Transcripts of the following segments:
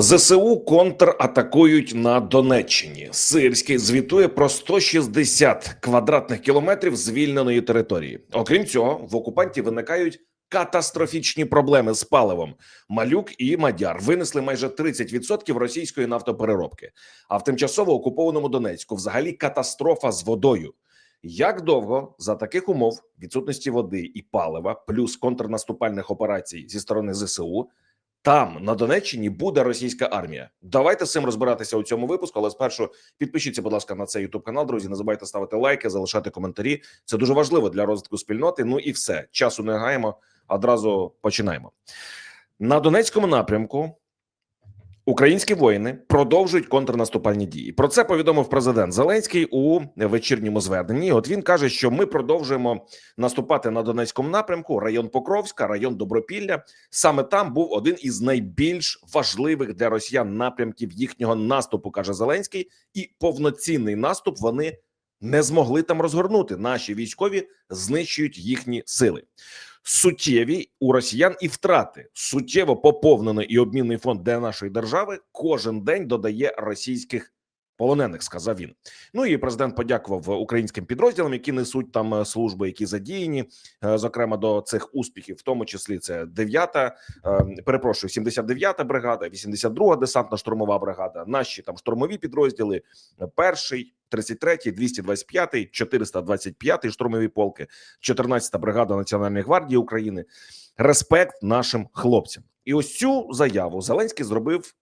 ЗСУ контратакують на Донеччині. Сирський звітує про 160 квадратних кілометрів звільненої території. Окрім цього, в окупантів виникають катастрофічні проблеми з паливом. Малюк і Мадяр винесли майже 30% російської нафтопереробки. А в тимчасово окупованому Донецьку взагалі катастрофа з водою. Як довго за таких умов відсутності води і палива, плюс контрнаступальних операцій зі сторони ЗСУ, там на Донеччині буде російська армія. Давайте з цим розбиратися у цьому випуску. Але спершу підпишіться, будь ласка, на цей ютуб канал. Друзі, не забувайте ставити лайки, залишати коментарі. Це дуже важливо для розвитку спільноти. Ну і все часу не гаємо. Одразу починаємо на Донецькому напрямку. Українські воїни продовжують контрнаступальні дії. Про це повідомив президент Зеленський у вечірньому зверненні. От він каже, що ми продовжуємо наступати на Донецькому напрямку, район Покровська, район Добропілля. Саме там був один із найбільш важливих для росіян напрямків їхнього наступу, каже Зеленський, і повноцінний наступ вони не змогли там розгорнути. Наші військові знищують їхні сили. Суттєві у росіян і втрати суттєво поповнений і обмінний фонд для нашої держави кожен день додає російських полонених. Сказав він. Ну і президент подякував українським підрозділам, які несуть там е, служби, які задіяні, е, зокрема до цих успіхів, в тому числі це 9-та, е, перепрошую, 79-та бригада, 82-та десантно-штурмова бригада, наші там штурмові підрозділи, перший. 33-й, 225-й, 425-й штурмові полки, 14-та бригада Національної гвардії України. Респект нашим хлопцям. І ось цю заяву Зеленський зробив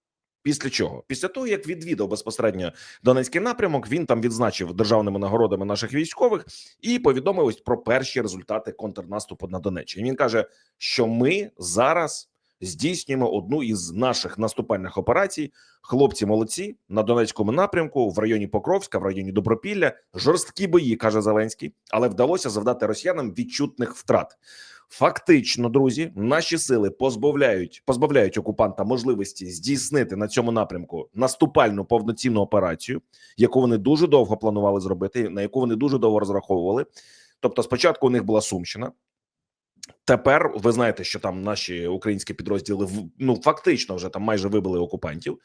після чого? Після того, як відвідав безпосередньо Донецький напрямок, він там відзначив державними нагородами наших військових і повідомив ось про перші результати контрнаступу на Донеччині. Він каже, що ми зараз здійснюємо одну із наших наступальних операцій. Хлопці молодці на Донецькому напрямку в районі Покровська, в районі Добропілля. Жорсткі бої, каже Зеленський, але вдалося завдати росіянам відчутних втрат. Фактично, друзі, наші сили позбавляють позбавляють окупанта можливості здійснити на цьому напрямку наступальну повноцінну операцію, яку вони дуже довго планували зробити, на яку вони дуже довго розраховували. Тобто, спочатку у них була Сумщина. Тепер ви знаєте, що там наші українські підрозділи ну фактично вже там майже вибили окупантів.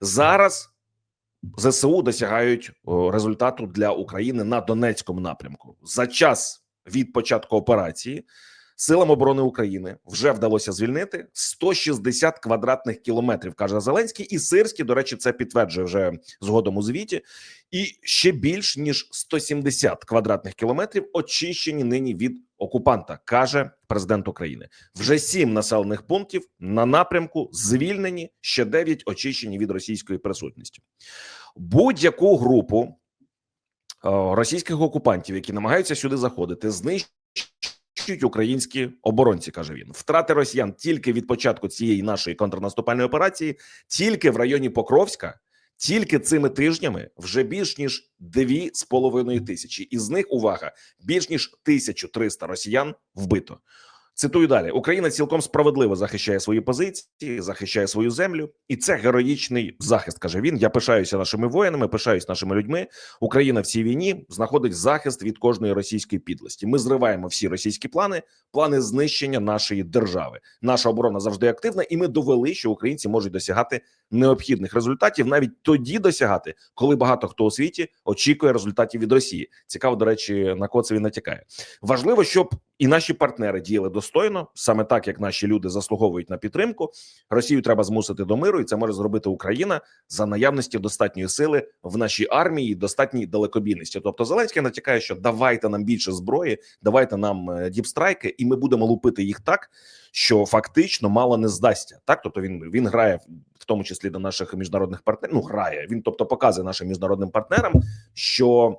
Зараз ЗСУ досягають результату для України на Донецькому напрямку. За час від початку операції силам оборони України вже вдалося звільнити 160 квадратних кілометрів, каже Зеленський, і Сирський, до речі, це підтверджує вже згодом у звіті. І ще більш ніж 170 квадратних кілометрів очищені нині від окупанта, каже президент України. Вже сім населених пунктів на напрямку звільнені, ще дев'ять очищені від російської присутності. Будь-яку групу е, російських окупантів, які намагаються сюди заходити, знищують українські оборонці, каже він. Втрати росіян тільки від початку цієї нашої контрнаступальної операції, тільки в районі Покровська. Тільки цими тижнями вже більш ніж дві з половиною тисячі. Із них увага більш ніж 1300 росіян вбито. Цитую далі: Україна цілком справедливо захищає свої позиції, захищає свою землю, і це героїчний захист. каже він. Я пишаюся нашими воїнами, пишаюсь нашими людьми. Україна в цій війні знаходить захист від кожної російської підлості. Ми зриваємо всі російські плани, плани знищення нашої держави. Наша оборона завжди активна, і ми довели, що українці можуть досягати необхідних результатів, навіть тоді досягати, коли багато хто у світі очікує результатів від Росії. Цікаво, до речі, на кого це він натякає. Важливо, щоб і наші партнери діяли достойно, саме так як наші люди заслуговують на підтримку. Росію треба змусити до миру, і це може зробити Україна за наявності достатньої сили в нашій армії, і достатньої далекобійності. Тобто, Зеленський натякає, що давайте нам більше зброї, давайте нам е, діпстрайки, і ми будемо лупити їх так, що фактично мало не здасться. Так, тобто він він грає в тому числі до наших міжнародних партнерів. Ну грає він, тобто показує нашим міжнародним партнерам, що.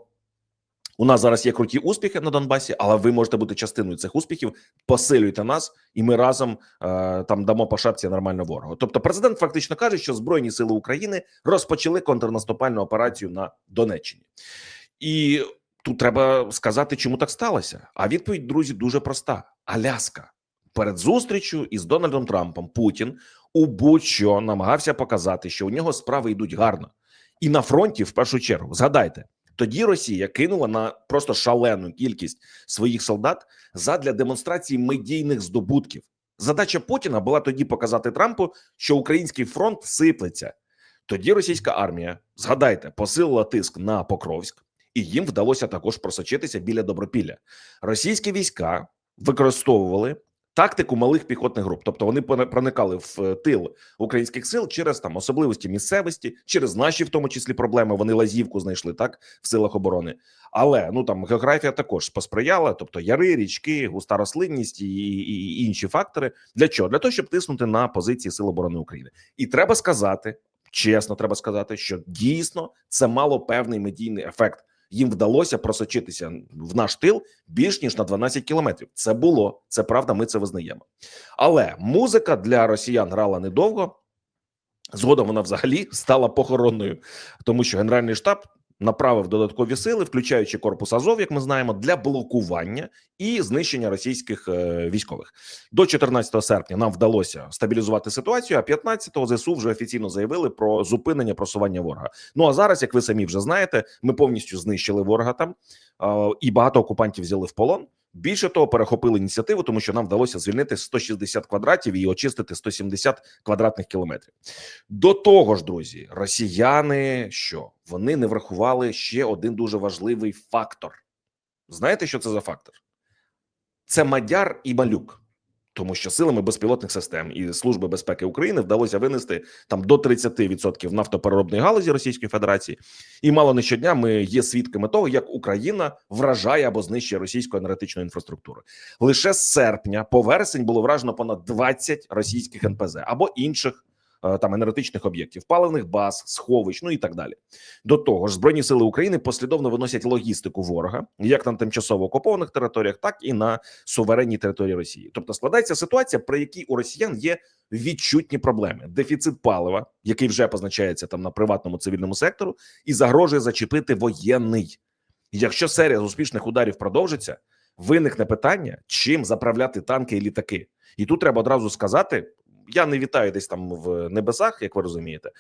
У нас зараз є круті успіхи на Донбасі, але ви можете бути частиною цих успіхів. Посилюйте нас, і ми разом е, там дамо по шапці нормально ворогу. Тобто, президент фактично каже, що збройні сили України розпочали контрнаступальну операцію на Донеччині, і тут треба сказати, чому так сталося. А відповідь, друзі, дуже проста: Аляска перед зустрічю із Дональдом Трампом Путін у будь-що намагався показати, що у нього справи йдуть гарно, і на фронті в першу чергу згадайте. Тоді Росія кинула на просто шалену кількість своїх солдат задля демонстрації медійних здобутків, Задача Путіна була тоді показати Трампу, що український фронт сиплеться. Тоді російська армія, згадайте, посилила тиск на Покровськ, і їм вдалося також просочитися біля Добропілля. Російські війська використовували тактику малих піхотних груп, тобто вони проникали в е, тил українських сил через там особливості місцевості, через наші, в тому числі, проблеми. Вони лазівку знайшли так в силах оборони. Але ну там географія також посприяла, тобто яри, річки, густа рослинність і, і, і інші фактори. Для чого? Для того, щоб тиснути на позиції Сил оборони України. І треба сказати, чесно, треба сказати, що дійсно це мало певний медійний ефект. Їм вдалося просочитися в наш тил більш ніж на 12 кілометрів. Це було це правда. Ми це визнаємо. Але музика для росіян грала недовго. Згодом вона взагалі стала похоронною, тому що Генеральний штаб направив додаткові сили, включаючи корпус Азов, як ми знаємо, для блокування і знищення російських е, військових. До 14 серпня нам вдалося стабілізувати ситуацію. А 15-го ЗСУ вже офіційно заявили про зупинення просування ворога. Ну а зараз, як ви самі вже знаєте, ми повністю знищили ворога там і багато окупантів взяли в полон. Більше того, перехопили ініціативу, тому що нам вдалося звільнити 160 квадратів і очистити 170 квадратних кілометрів. До того ж, друзі, росіяни що вони не врахували ще один дуже важливий фактор. Знаєте, що це за фактор? Це Мадяр і Малюк. Тому що силами безпілотних систем і Служби безпеки України вдалося винести там до 30% нафтопереробної галузі Російської Федерації, і мало не щодня ми є свідками того, як Україна вражає або знищує російську енергетичну інфраструктуру. Лише з серпня по вересень було вражено понад 20 російських НПЗ або інших там енергетичних об'єктів, паливних баз, сховищ, ну і так далі. До того ж, збройні сили України послідовно виносять логістику ворога як на тимчасово окупованих територіях, так і на суверенній території Росії. Тобто складається ситуація, при якій у росіян є відчутні проблеми: дефіцит палива, який вже позначається там на приватному цивільному сектору, і загрожує зачепити воєнний. Якщо серія з успішних ударів продовжиться, виникне питання, чим заправляти танки і літаки. І тут треба одразу сказати: я не вітаю десь там в небесах, як ви розумієте.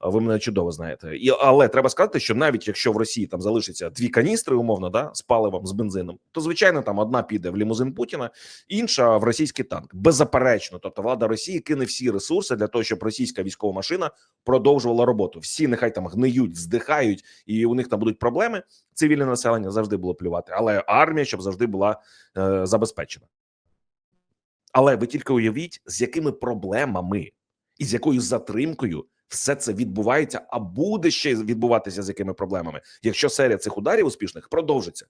Ви мене чудово знаєте. І але треба сказати, що навіть якщо в Росії там залишиться дві каністри, умовно, да, з паливом з бензином, то звичайно там одна піде в лімузин Путіна, інша в російський танк. Беззаперечно, тобто влада Росії кине всі ресурси для того, щоб російська військова машина продовжувала роботу. Всі нехай там гниють, здихають, і у них там будуть проблеми. Цивільне населення завжди було плювати, але армія щоб завжди була е, забезпечена. Але ви тільки уявіть, з якими проблемами і з якою затримкою все це відбувається, а буде ще відбуватися з якими проблемами, якщо серія цих ударів успішних продовжиться.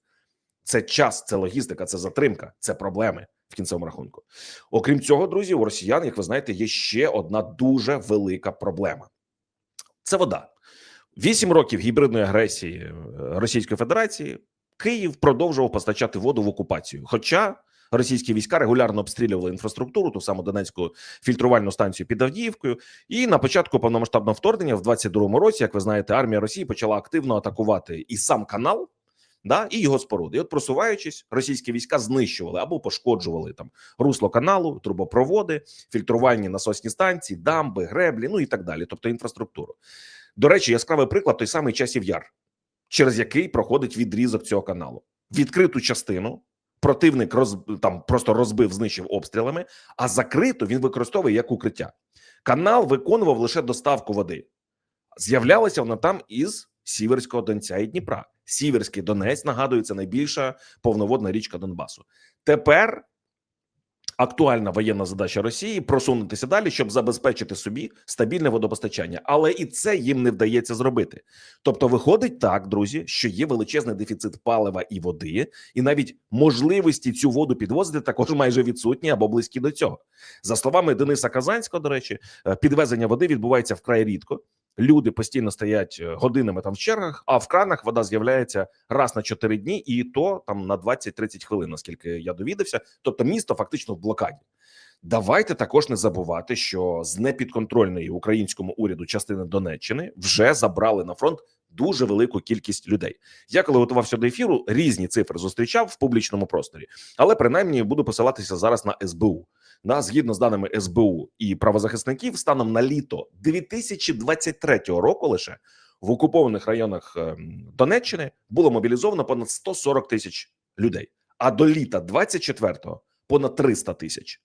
Це час, це логістика, це затримка, це проблеми в кінцевому рахунку. Окрім цього, друзі, у росіян, як ви знаєте, є ще одна дуже велика проблема: це вода. Вісім років гібридної агресії е, Російської Федерації Київ продовжував постачати воду в окупацію. Хоча російські війська регулярно обстрілювали інфраструктуру, ту саму Донецьку фільтрувальну станцію під Авдіївкою. І на початку повномасштабного вторгнення, в 22-му році, як ви знаєте, армія Росії почала активно атакувати і сам канал. Да, і його споруди. І от просуваючись, російські війська знищували або пошкоджували там русло каналу, трубопроводи, фільтрувальні насосні станції, дамби, греблі, ну і так далі. Тобто інфраструктуру. До речі, яскравий приклад той самий часів яр, через який проходить відрізок цього каналу. Відкриту частину противник роз, там просто розбив, знищив обстрілами, а закриту він використовує як укриття. Канал виконував лише доставку води. З'являлася вона там із Сіверського Донця і Дніпра. Сіверський Донець нагадується найбільша повноводна річка Донбасу. Тепер актуальна воєнна задача Росії просунутися далі, щоб забезпечити собі стабільне водопостачання, але і це їм не вдається зробити. Тобто, виходить так, друзі, що є величезний дефіцит палива і води, і навіть можливості цю воду підвозити також майже відсутні або близькі до цього. За словами Дениса Казанського, до речі, е, підвезення води відбувається вкрай рідко. Люди постійно стоять е, годинами там в чергах, а в кранах вода з'являється раз на 4 дні, і то там на 20-30 хвилин, наскільки я довідався. Тобто, місто фактично в блокаді. Давайте також не забувати, що з непідконтрольної українському уряду частини Донеччини вже забрали на фронт дуже велику кількість людей. Я коли готувався до ефіру, різні цифри зустрічав в публічному просторі, але принаймні буду посилатися зараз на СБУ. На згідно з даними СБУ і правозахисників, станом на літо 2023 року лише в окупованих районах ем, Донеччини було мобілізовано понад 140 тисяч людей. А до літа 24-го понад 300 тисяч.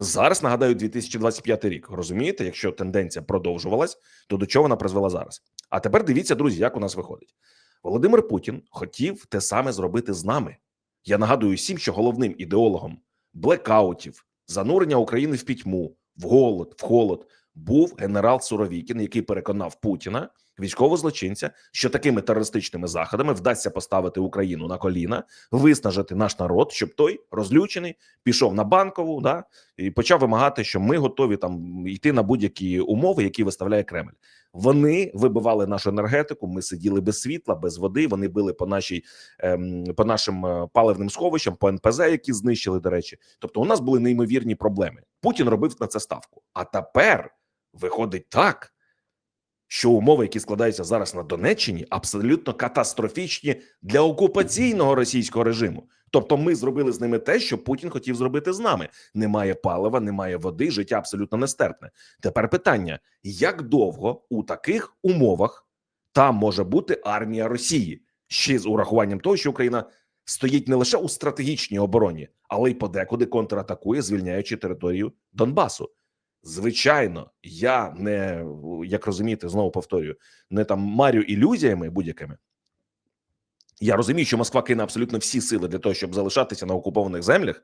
Зараз нагадаю 2025 рік. Розумієте, якщо тенденція продовжувалась, то до чого вона призвела зараз? А тепер дивіться, друзі, як у нас виходить. Володимир Путін хотів те саме зробити з нами. Я нагадую всім, що головним ідеологом блекаутів, занурення України в пітьму, в голод, в холод був генерал Суровікін, який переконав Путіна, військового злочинця, що такими терористичними заходами вдасться поставити Україну на коліна, виснажити наш народ, щоб той розлючений пішов на банкову, да і почав вимагати, що ми готові там йти на будь-які умови, які виставляє Кремль. Вони вибивали нашу енергетику. Ми сиділи без світла, без води. Вони били по нашій ем, по нашим е, паливним сховищам, по НПЗ, які знищили. До речі, тобто у нас були неймовірні проблеми. Путін робив на це ставку. А тепер виходить так, що умови, які складаються зараз на Донеччині, абсолютно катастрофічні для окупаційного російського режиму. Тобто, ми зробили з ними те, що Путін хотів зробити з нами. Немає палива, немає води, життя абсолютно нестерпне. Тепер питання: як довго у таких умовах там може бути армія Росії? Ще з урахуванням того, що Україна стоїть не лише у стратегічній обороні, але й подекуди контратакує, звільняючи територію Донбасу. Звичайно, я не як розумієте, знову повторюю, не там марю ілюзіями будь-якими. Я розумію, що Москва кине абсолютно всі сили для того, щоб залишатися на окупованих землях.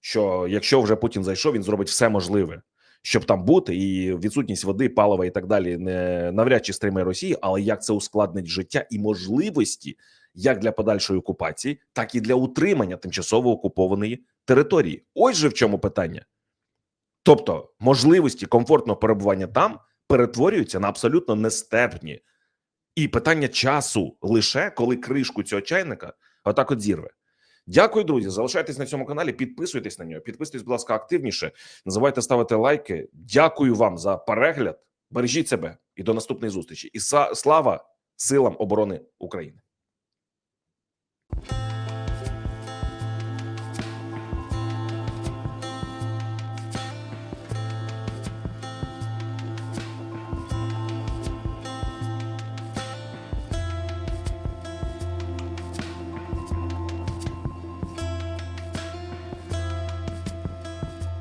Що якщо вже Путін зайшов, він зробить все можливе, щоб там бути, і відсутність води, палива і так далі не навряд чи стримає Росію, але як це ускладнить життя і можливості як для подальшої окупації, так і для утримання тимчасово окупованої території. Ось же в чому питання. Тобто можливості комфортного перебування там перетворюються на абсолютно нестерпні, і питання часу лише коли кришку цього чайника отак от зірве. Дякую, друзі. Залишайтесь на цьому каналі, підписуйтесь на нього, підписуйтесь, будь ласка, активніше. Не забувайте ставити лайки. Дякую вам за перегляд. Бережіть себе і до наступної зустрічі. І слава силам оборони України.